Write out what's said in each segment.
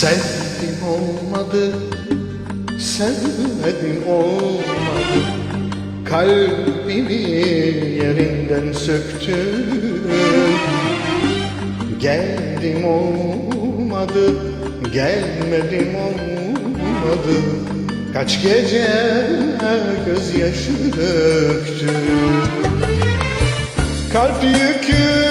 Sevdim olmadı, sevmedim olmadı. Kalbimi yerinden söktüm Geldim olmadı, gelmedim olmadı. Kaç gece gözyaşı döktüm Kalp yükü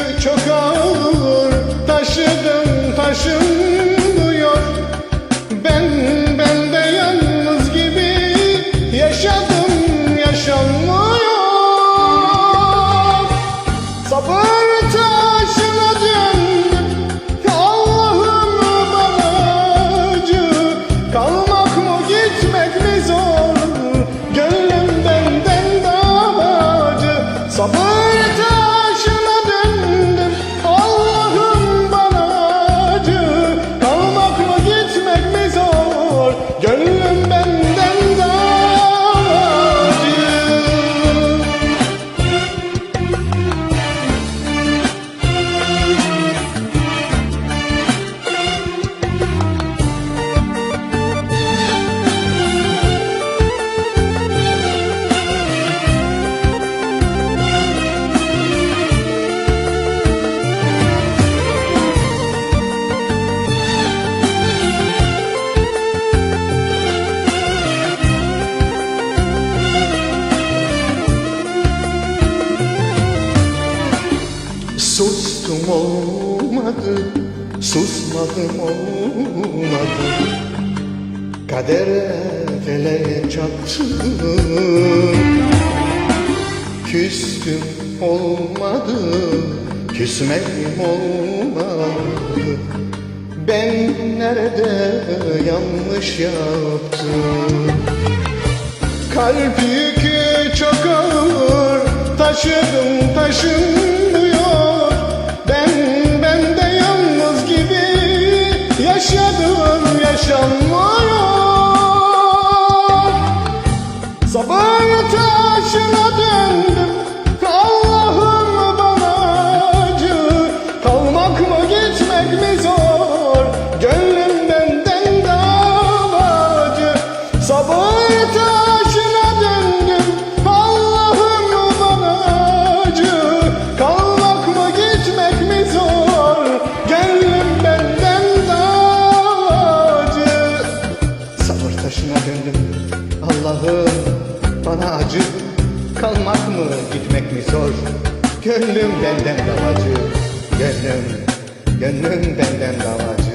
olmadı, susmadım olmadı. Kadere feleğe çattım Küstüm olmadı, küsmedim olmadı. Ben nerede yanlış yaptım? Kalp yükü Yaşadım yaşanmıyor. Sabır taşına döndüm acı? Kalmak mı gitmek mi zor? Gönlüm benden davacı Gönlüm, gönlüm benden davacı